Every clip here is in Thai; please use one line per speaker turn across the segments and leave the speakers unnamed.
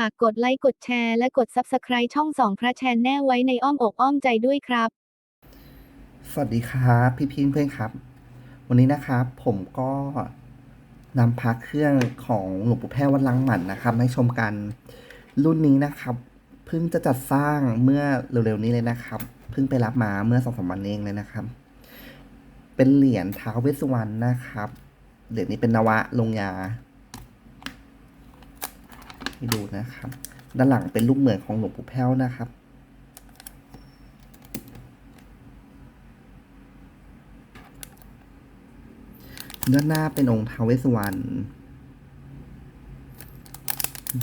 ฝากกดไลค์กดแชร์และกด Subscribe ช่องสองพระแชนแน่ไว้ในอ้อมอกอ้อมใจด้วยครับ
สวัสดีครับพี่พี่เพื่อนครับ วันนี้นะครับผมก็นำพระเครื่องของหลวงปู่แพ้วัดลังหมันนะครับให้ชมกันรุ่นนี้นะครับเพิ่งจะจัดสร้างเมื่อเร็วๆนี้เลยนะครับเพิ่งไปรับมาเมื่อสองสามวันเองเลยนะครับ เป็นเหรียญท้าวเวสสุวรรณนะครับเหรียญนี้เป็นนวะลงยา ให้ดูนะครับ ด้านหลังเป็นรูปเหมือนของหลวงปู่แพ้วนะครับ ด้านหน้าเป็นองค์ท้าวเวสสวรรณ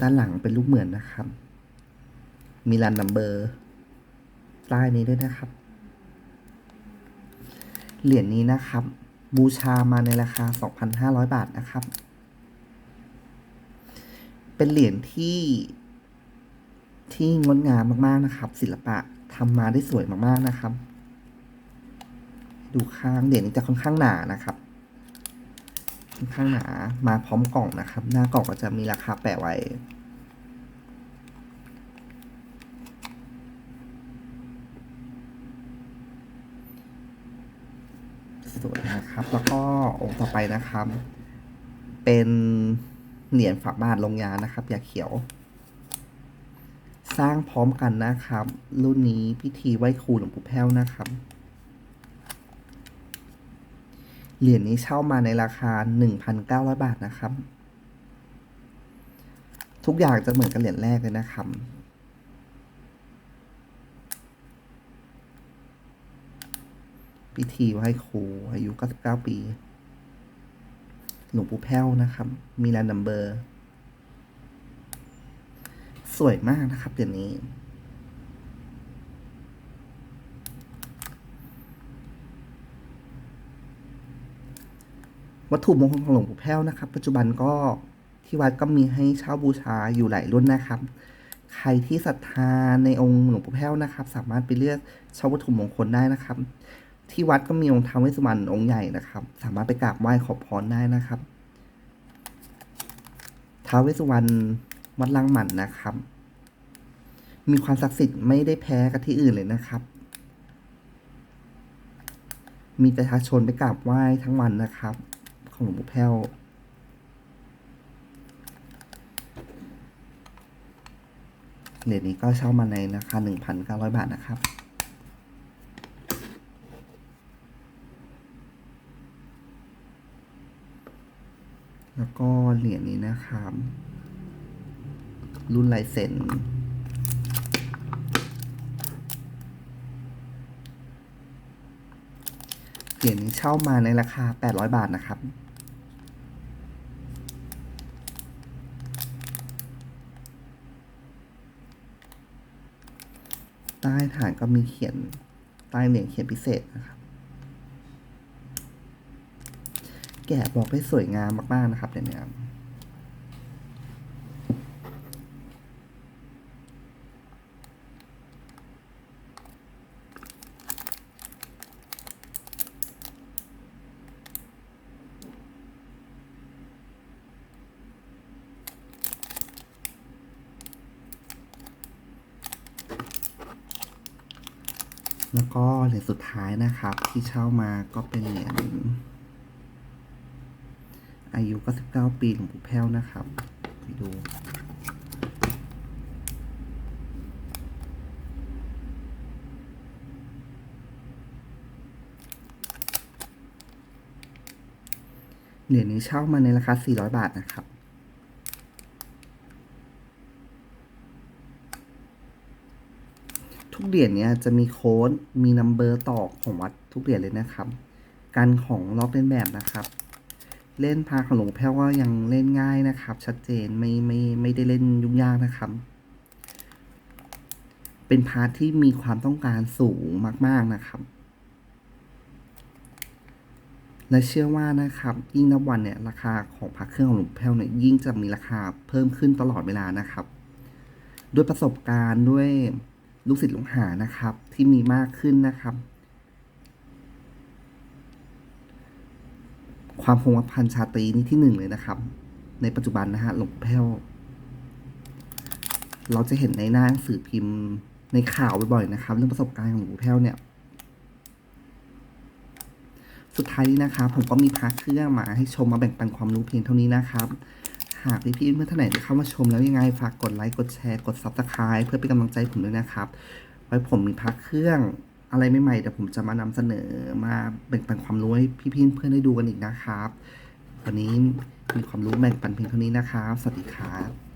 ด้านหลังเป็นรูปเหมือนนะครับ มีรันนัมเบอร์ใต้นี้ด้วยนะครับ เหรียญนี้นะครับ บูชามาในราคา 2,500 บาทนะครับ เป็นเหรียญที่ที่งดงามมากๆนะครับ ศิลปะทำมาได้สวยมากๆนะครับ ดูข้างเหรียญนี้จะค่อนข้างหนานะครับค่อนข้างหนามาพร้อมกล่องนะครับ หน้ากล่องก็จะมีราคาแปะไว้สวยนะครับ แล้วก็องค์ต่อไปนะครับ เป็น เหรียญฝาบาทลงยานะครับยาเขียว สร้างพร้อมกันนะครับ รุ่นนี้พิธีไหว้ครูหลวงปู่แพ้วนะครับ เหรียญนี้เช่ามาในราคา 1,900 บาทนะครับ ทุกอย่างจะเหมือนกับเหรียญแรกเลยนะครับพิธีไหว้ครูอายุ 99 ปี หลวงปู่แพ้วนะครับ มีแลนนัมเบอร์ สวยมากนะครับเหรียญนี้ วัตถุมงคลของหลวงปู่แพ้วนะครับ ปัจจุบันก็ที่วัดก็มีให้เช่าบูชาอยู่หลายรุ่นนะครับ ใครที่ศรัทธาในองค์หลวงปู่แพ้วนะครับ สามารถไปเลือกเช่าวัตถุมงคลได้นะครับ ที่วัดก็มีองค์ท้าวเวสสุวรรณองค์ใหญ่นะครับ สามารถไปกราบไหว้ขอพรได้นะครับท้าวเวสสุวรรณวัดลังหมันนะครับ มีความศักดิ์สิทธิ์ไม่ได้แพ้กับที่อื่นเลยนะครับ มีประชาชนไปกราบไหว้ทั้งวันนะครับ ของหลวงปู่แพ้วเหรียญนี้ก็เช่ามาในราคา1,900 บาทนะครับ แล้วก็เหรียญนี้นะครับ รุ่นลายเซ็นเหรียญนี้เช่ามาในราคา 800 บาทนะครับ ใต้ฐานก็มีเขียนใต้เหรียญเขียนพิเศษนะครับ แกะบอกได้สวยงามมากๆนะครับเหรียญเนี้ยแล้วก็เหรียญสุดท้ายนะครับ ที่เช่ามาก็เป็นเหรียญ อายุ 99 ปีหลวงปู่แพ้วนะครับ ไปดู เหรียญนี้เช่ามาในราคา 400 บาทนะครับทุกเหรียญเนี้ยจะมีโค้ด มีนัมเบอร์ต่อของวัดทุกเหรียญเลยนะครับ การของล็อกเล่นแบบนะครับ เล่นพาของหลวงแพ้วก็ยังเล่นง่ายนะครับ ชัดเจนไม่ไม่ไม่ได้เล่นยุ่งยากนะครับ เป็นพาที่มีความต้องการสูงมาก ๆนะครับ และเชื่อว่านะครับ ยิ่งนับวันเนี่ยราคาของพระเครื่องของหลวงแพ้วเนี่ยยิ่งจะมีราคาเพิ่มขึ้นตลอดเวลานะครับ ด้วยประสบการณ์ด้วยลูกศิษย์ลูกหานะครับ ที่มีมากขึ้นนะครับ ความคงวัพันชาตรีนี่ที่หนึ่งเลยนะครับ ในปัจจุบันนะฮะหลวงปู่แพ้วเราจะเห็นในหน้าหนังสือพิมพ์ในข่าวบ่อยๆนะครับ เรื่องประสบการณ์ของหลวงปู่แพ้วเนี่ย สุดท้ายนี้นะครับ ผมก็มีพาเครื่องมาให้ชมมาแบ่งปันความรู้เพียงเท่านี้นะครับหากพี่ๆเมื่อท่านไหนได้เข้ามาชมแล้วยังไง ฝากกดไลค์ กดแชร์ กด Subscribe เพื่อเป็นกำลังใจผมด้วยนะครับ ไว้ผมมีพักเครื่อง อะไรใหม่ๆเดี๋ยวผมจะมานำเสนอมาแบ่งปันความรู้ให้พี่ๆเพื่อนได้ดูกันอีกนะครับ วันนี้มีความรู้แบ่งปันเพียงเท่านี้นะครับ สวัสดีครับ